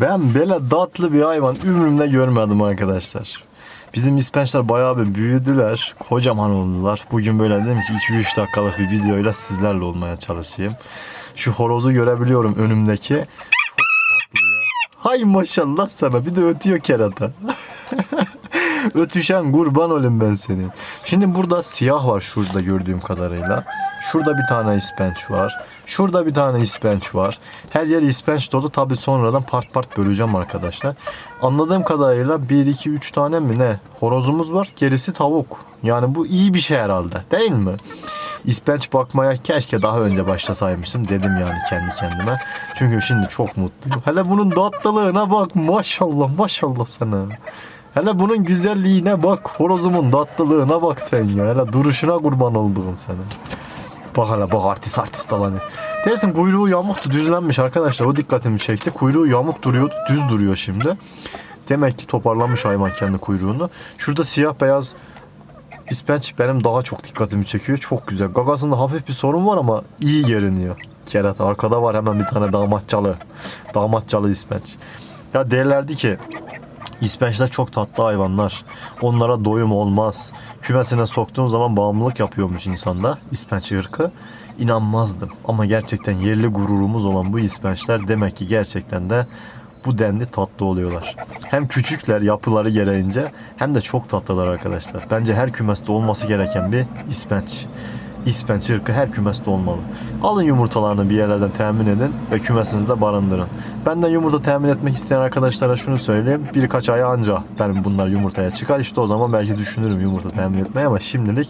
Ben böyle tatlı bir hayvan ömrümde görmedim arkadaşlar. Bizim ispençler bayağı bir büyüdüler. Kocaman oldular. Bugün böyle dedim ki 2-3 dakikalık bir videoyla sizlerle olmaya çalışayım. Şu horozu görebiliyorum önümdeki. Çok tatlı ya. Hay maşallah sana bir de ötüyor kerata. Ötüşen kurban olayım ben senin. Şimdi burada siyah var şurada gördüğüm kadarıyla. Şurada bir tane ispenç var. Şurada bir tane ispenç var. Her yer ispenç dolu. Tabi sonradan part part böleceğim arkadaşlar. Anladığım kadarıyla 1, 2, 3 tane mi ne horozumuz var. Gerisi tavuk. Yani bu iyi bir şey herhalde değil mi? İspenç bakmaya keşke daha önce başlasaymışım dedim yani kendi kendime. Çünkü şimdi çok mutluyum. Hele bunun tatlılığına bak maşallah maşallah sana. Hele bunun güzelliğine bak. Horozumun tatlılığına bak sen ya. Hele duruşuna kurban olduğum sana. Bak hele bak artist artist alanı. Dersin kuyruğu yamuktu düzlenmiş arkadaşlar. O dikkatimi çekti. Kuyruğu yamuk duruyordu. Düz duruyor şimdi. Demek ki toparlamış hayvan kendi kuyruğunu. Şurada siyah beyaz ispenç benim daha çok dikkatimi çekiyor. Çok güzel. Gagasında hafif bir sorun var ama iyi görünüyor. Kerata arkada var hemen bir tane damatçalı. Damatçalı ispenç. Ya derlerdi ki İspençler çok tatlı hayvanlar. Onlara doyum olmaz. Kümesine soktuğun zaman bağımlılık yapıyormuş insanda ispenç ırkı. İnanmazdım. Ama gerçekten yerli gururumuz olan bu ispençler demek ki gerçekten de bu denli tatlı oluyorlar. Hem küçükler yapıları gereğince hem de çok tatlılar arkadaşlar. Bence her kümeste olması gereken bir ispenç. İspenç ırkı her kümeste olmalı. Alın yumurtalarını bir yerlerden temin edin ve kümesinizde barındırın. Benden yumurta temin etmek isteyen arkadaşlara şunu söyleyeyim. Birkaç ay anca benim bunlar yumurtaya çıkar. İşte o zaman belki düşünürüm yumurta temin etmeye ama şimdilik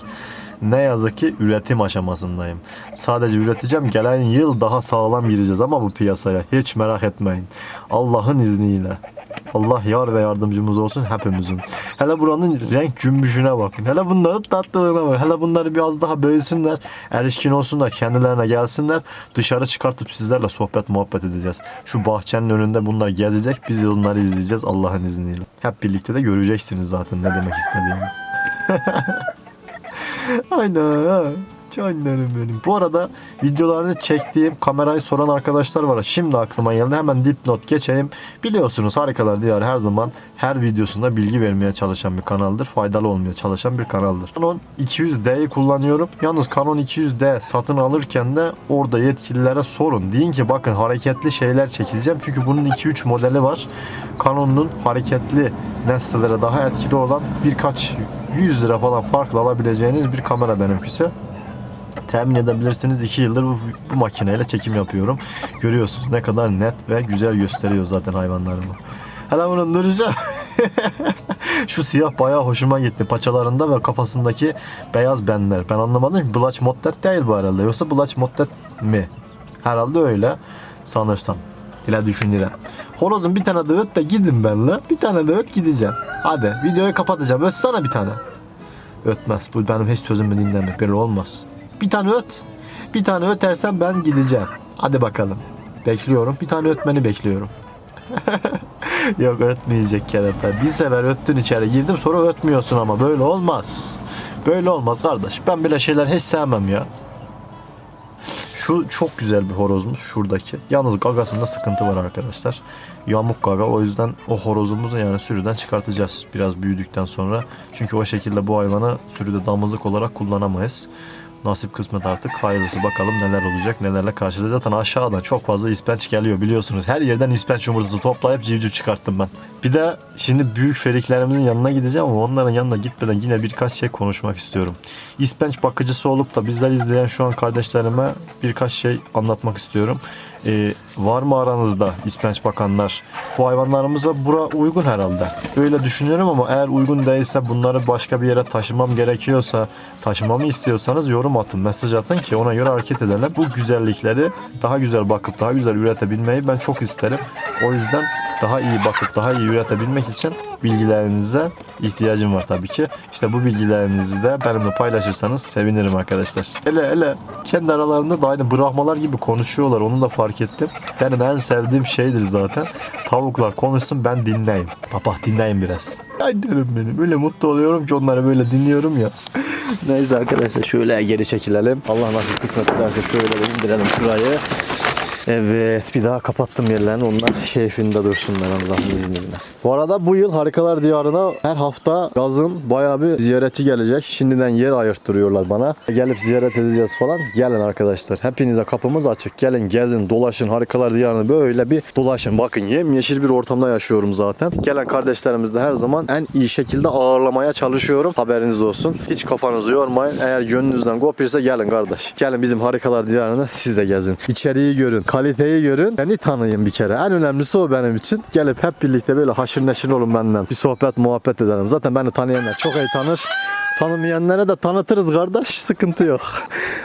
ne yazık ki üretim aşamasındayım. Sadece üreteceğim. Gelen yıl daha sağlam gireceğiz ama bu piyasaya. Hiç merak etmeyin. Allah'ın izniyle. Allah yar ve yardımcımız olsun hepimizin. Hele buranın renk cümbüşüne bakın. Hele bunların tatlılığına bakın. Hele bunları biraz daha büyüsünler. Erişkin olsunlar. Kendilerine gelsinler. Dışarı çıkartıp sizlerle sohbet muhabbet edeceğiz. Şu bahçenin önünde bunlar gezecek. Biz onları izleyeceğiz Allah'ın izniyle. Hep birlikte de göreceksiniz zaten ne demek istediğimi. Aynen. Canlarım benim. Bu arada videolarını çektiğim kamerayı soran arkadaşlar var. Şimdi aklıma geldi. Hemen dipnot geçeyim. Biliyorsunuz Harikalar Diyarı her zaman her videosunda bilgi vermeye çalışan bir kanaldır. Faydalı olmaya çalışan bir kanaldır. Canon 200D'yi kullanıyorum. Yalnız Canon 200D satın alırken de orada yetkililere sorun. Deyin ki bakın hareketli şeyler çekileceğim. Çünkü bunun 2-3 modeli var. Canon'un hareketli nesnelere daha etkili olan birkaç 100 lira falan farklı alabileceğiniz bir kamera benimkisi temin edebilirsiniz. 2 yıldır bu, bu makineyle çekim yapıyorum. Görüyorsunuz ne kadar net ve güzel gösteriyor zaten hayvanlarımı. Hele bunun duruşu. Şu siyah bayağı hoşuma gitti. Paçalarında ve kafasındaki beyaz benler. Ben anlamadım ki Blatch Moddet değil bu herhalde. Yoksa Blatch Moddet mi? Herhalde öyle sanırsam. Öyle düşünürüm. Horozun bir tane de öt de gidin benle. Bir tane de öt gideceğim. Hadi videoyu kapatacağım. Ötsene bir tane. Ötmez. Bu benim hiç sözümü dinlemek. Böyle olmaz. Bir tane öt. Bir tane ötersen ben gideceğim. Hadi bakalım. Bekliyorum. Bir tane ötmeni bekliyorum. Yok ötmeyecek kerata. Bir sefer öttün içeri girdim sonra ötmüyorsun ama böyle olmaz. Böyle olmaz kardeş. Ben böyle şeyler hiç sevmem ya. Şu çok güzel bir horozmuş şuradaki. Yalnız gagasında sıkıntı var arkadaşlar. Yamuk gaga o yüzden o horozumuzu yani sürüden çıkartacağız biraz büyüdükten sonra. Çünkü o şekilde bu hayvanı sürüde damızlık olarak kullanamayız. Nasip kısmet artık hayırlısı bakalım neler olacak nelerle karşılayacağız. Zaten aşağıdan çok fazla ispenç geliyor biliyorsunuz. Her yerden ispenç yumurtası toplayıp civciv çıkarttım ben. Bir de şimdi büyük feriklerimizin yanına gideceğim ama onların yanına gitmeden yine birkaç şey konuşmak istiyorum. İspenç bakıcısı olup da bizler izleyen şu an kardeşlerime birkaç şey anlatmak istiyorum. Ee, var mı aranızda ispenç bakanlar? Bu hayvanlarımıza bura uygun herhalde. Öyle düşünüyorum ama eğer uygun değilse bunları başka bir yere taşımam gerekiyorsa taşımamı istiyorsanız yorum atın, mesaj atın ki ona göre hareket edelim. Bu güzellikleri daha güzel bakıp daha güzel üretebilmeyi ben çok isterim. O yüzden daha iyi bakıp daha iyi üretebilmek için bilgilerinize ihtiyacım var tabii ki. İşte bu bilgilerinizi de benimle paylaşırsanız sevinirim arkadaşlar. Hele hele kendi aralarında da aynı bırakmalar gibi konuşuyorlar. Onu da fark ettim. Benim en sevdiğim şeydir zaten. Tavuklar konuşsun ben dinleyeyim. Baba dinleyin biraz. Ay derim benim. Öyle mutlu oluyorum ki onları böyle dinliyorum ya. Neyse arkadaşlar şöyle geri çekilelim. Allah nasip kısmet ederse şöyle indirelim şurayı. Evet bir daha kapattım yerlerini onlar keyfinde dursunlar Allah'ın izniyle. Bu arada bu yıl Harikalar Diyarı'na her hafta gazın bayağı bir ziyaretçi gelecek. Şimdiden yer ayırttırıyorlar bana. Gelip ziyaret edeceğiz falan. Gelin arkadaşlar. Hepinize kapımız açık. Gelin gezin dolaşın Harikalar Diyarı'nı böyle bir dolaşın. Bakın yemyeşil bir ortamda yaşıyorum zaten. Gelen kardeşlerimiz de her zaman en iyi şekilde ağırlamaya çalışıyorum. Haberiniz olsun. Hiç kafanızı yormayın. Eğer gönlünüzden kopuysa gelin kardeş. Gelin bizim Harikalar Diyarı'nı siz de gezin. İçeriği görün, kaliteyi görün. Beni tanıyın bir kere. En önemlisi o benim için. Gelip hep birlikte böyle haşır neşir olun benden. Bir sohbet muhabbet edelim. Zaten beni tanıyanlar çok iyi tanır. Tanımayanlara da tanıtırız kardeş. Sıkıntı yok.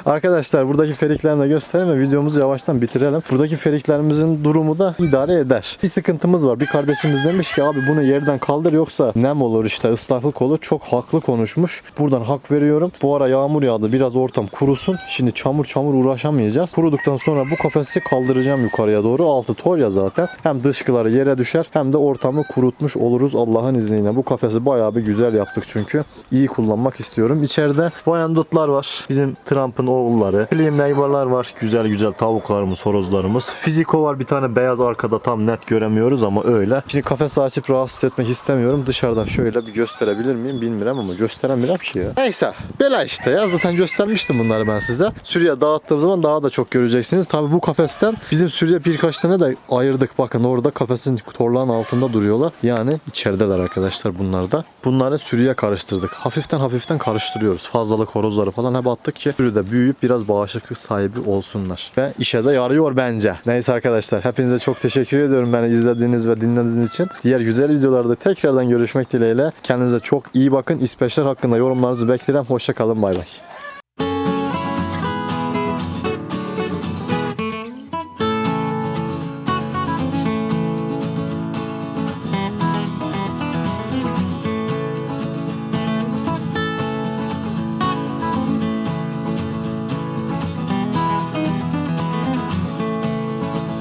Arkadaşlar buradaki feriklerini de göstereyim ve videomuzu yavaştan bitirelim. Buradaki feriklerimizin durumu da idare eder. Bir sıkıntımız var. Bir kardeşimiz demiş ki abi bunu yerden kaldır yoksa nem olur işte ıslaklık olur. Çok haklı konuşmuş. Buradan hak veriyorum. Bu ara yağmur yağdı. Biraz ortam kurusun. Şimdi çamur çamur uğraşamayacağız. Kuruduktan sonra bu kafesi kaldıracağım yukarıya doğru. Altı tor ya zaten. Hem dışkıları yere düşer hem de ortamı kurutmuş oluruz Allah'ın izniyle. Bu kafesi bayağı bir güzel yaptık çünkü. İyi kullanmak istiyorum. İçeride Wyandott'lar var. Bizim Trump'ın oğulları. Flame Neighbor'lar var. Güzel güzel tavuklarımız, horozlarımız. Fiziko var bir tane beyaz arkada tam net göremiyoruz ama öyle. Şimdi kafesi açıp rahatsız etmek istemiyorum. Dışarıdan şöyle bir gösterebilir miyim bilmiyorum ama gösteremiyorum ki ya. Neyse. Bela işte ya. Zaten göstermiştim bunları ben size. Sürüye dağıttığım zaman daha da çok göreceksiniz. Tabi bu kafesten bizim sürüye birkaç tane de ayırdık. Bakın orada kafesin torlağın altında duruyorlar. Yani içerideler arkadaşlar bunlar da. Bunları sürüye karıştırdık. Hafiften hafiften karıştırıyoruz. Fazlalık horozları falan hep attık ki sürüde büyüyüp biraz bağışıklık sahibi olsunlar. Ve işe de yarıyor bence. Neyse arkadaşlar hepinize çok teşekkür ediyorum beni izlediğiniz ve dinlediğiniz için. Diğer güzel videolarda tekrardan görüşmek dileğiyle. Kendinize çok iyi bakın. İspeçler hakkında yorumlarınızı beklerim. Hoşçakalın bay bay.